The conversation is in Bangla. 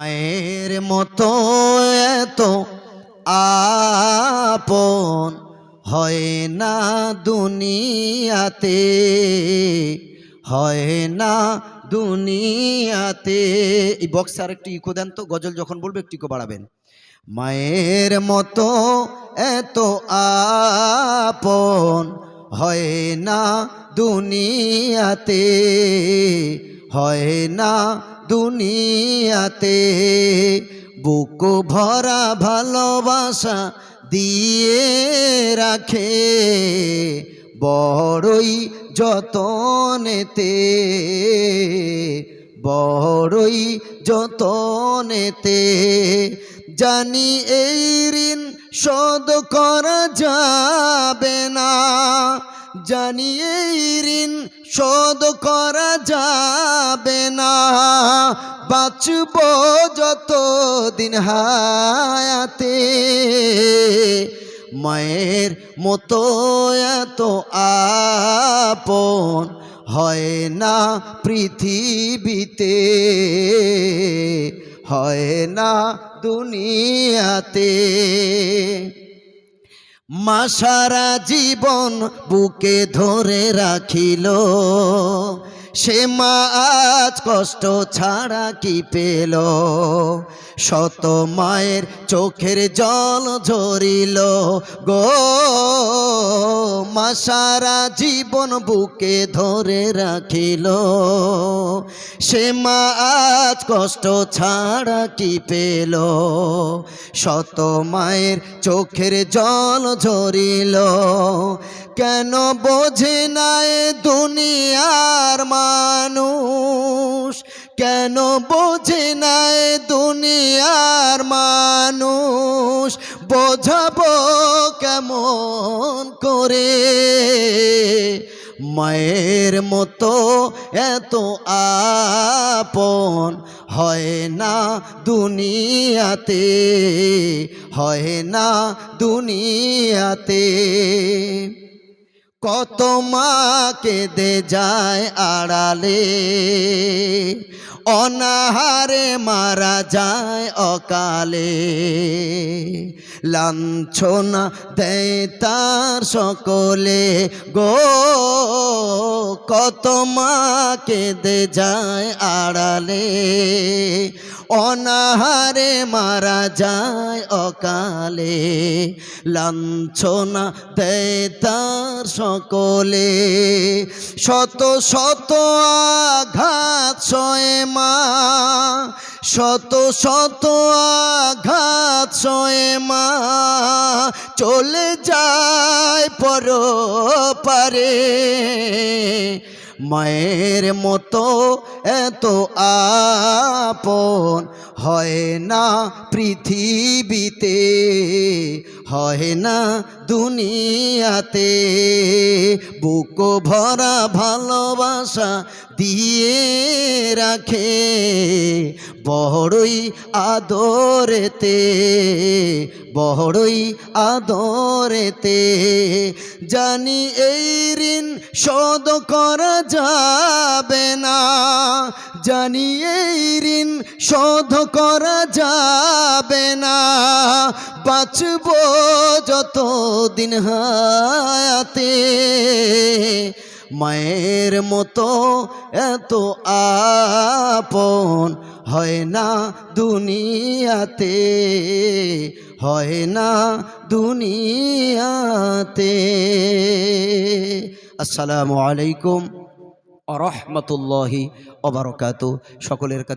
মায়ের মতো এত আপন হয় না দুনিয়াতে, হয় না দুনিয়াতে। এই বক্স আর একটু ইকো দেন তো, গজল যখন বলবে একটু ইকো বাড়াবেন। মায়ের মতো এত আপন হয় না দুনিয়াতে, হয় না দুনিয়াতে বুক ভরা ভালোবাসা দিয়ে রাখে, বড়ই যতনেতে বড়ই যতনেতে। জানি এই ঋণ শোধ করা যাবে না, জানি এই ঋণ শোধ করা যাবে না। বাঁচব যত দিন হায়াতে। মায়ের মতো এত আপন হয় না পৃথিবীতে। হয় না দুনিয়াতে। মা সারা জীবন বুকে ধরে রাখিল। সে মা আজ কষ্ট ছাড়া কি পেল? শত মায়ের চোখের জল ঝরিল। গো মা, সারা জীবন বুকে ধরে রাখিল। সে মা আজ কষ্ট ছাড়া কি পেল? শত মায়ের চোখের জল ঝরিল। কেন বোঝে না এ দুনিয়ার মানুষ? কেন বোঝে না এ দুনিয়ার মানুষ? বোঝাবো কেমন করে? মায়ের মতো এত আপন হয় না দুনিয়াতে, হয় না দুনিয়াতে। কত মা কেঁদে যায় আড়ালে, অনাহারে মারা যায় অকালে। লাঞ্ছনা দেয় তার সকলে, গো কত মা কেঁদে যায় আড়ালে। অনাহারে মারা যায় অকালে, লাঞ্ছনা দেয় তার সকলে। শত শত আঘাত সয়ে মা, শত শত আঘাত সয়ে মা, চলে যায় পর পারে। মায়ের মতো এত আপন হয় না পৃথিবীতে। হয় না দুনিয়াতে। বুক ভরা ভালোবাসা দিয়ে রাখে, বড়ই আদরেতে বড়ই আদরেতে। জানি এই ঋণ শোধ করা যাবে না, জানি এই ঋণ শোধ করা যাবে না। বাঁচব যত দিন হায়াতে মায়ের মতো এত আপন হয় না দুনিয়াতে, হয় না দুনিয়াতে। আসসালামু আলাইকুম। রহমতুল্লাহি অবরকাত সকলের কাছে